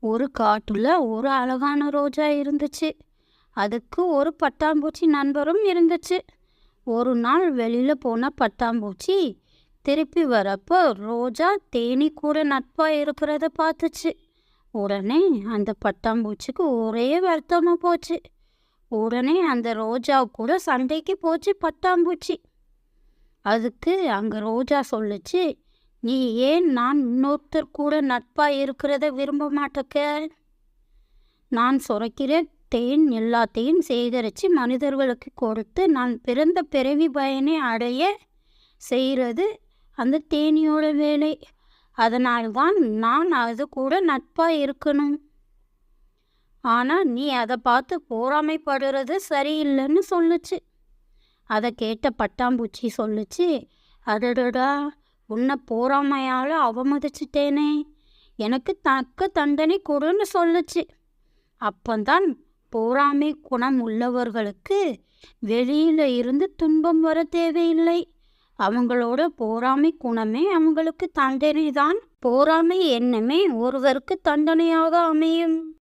ஒரு காட்டுல ஒரு அழகான ரோஜா இருந்துச்சு. அதுக்கு ஒரு பட்டாம்பூச்சி நண்பரும் இருந்துச்சு. ஒரு நாள் வெளியில் போன பட்டாம்பூச்சி திருப்பி வரப்போ ரோஜா தேனி கூட நட்பாக இருக்கிறத பார்த்துச்சு. உடனே அந்த பட்டாம்பூச்சிக்கு ஒரே வருத்தமாக போச்சு. உடனே அந்த ரோஜா கூட சண்டைக்கு போச்சு பட்டாம்பூச்சி. அதுக்கு அங்கே ரோஜா சொல்லுச்சு நீ ஏன் நான் இன்னொருத்தர் கூட நட்பாக இருக்கிறத விரும்ப மாட்டேக்க? நான் சுரக்கிற தேன் எல்லாத்தையும் சேகரித்து மனிதர்களுக்கு கொடுத்து நான் பிறந்த பிறவி பயனை அடைய செய்கிறது அந்த தேனியோட வேலை. அதனால்தான் நான் அது கூட நட்பாக இருக்கணும். ஆனால் நீ அதை பார்த்து பொறாமைப்படுறது சரியில்லைன்னு சொல்லுச்சு. அதை கேட்ட பட்டாம்பூச்சி சொல்லுச்சு. அடடடா. உன்னை போறாமையால் அவமதிச்சிட்டேனே. எனக்கு தக்க தண்டனை கொடுன்னு சொல்லுச்சு. அப்பந்தான் போறாமை குணம் உள்ளவர்களுக்கு வெளியில இருந்து துன்பம் வர தேவையில்லை. அவங்களோட போறாமை குணமே அவங்களுக்கு தண்டனை தான் போராமை எண்ணமே ஒருவருக்கு தண்டனையாக அமையும்.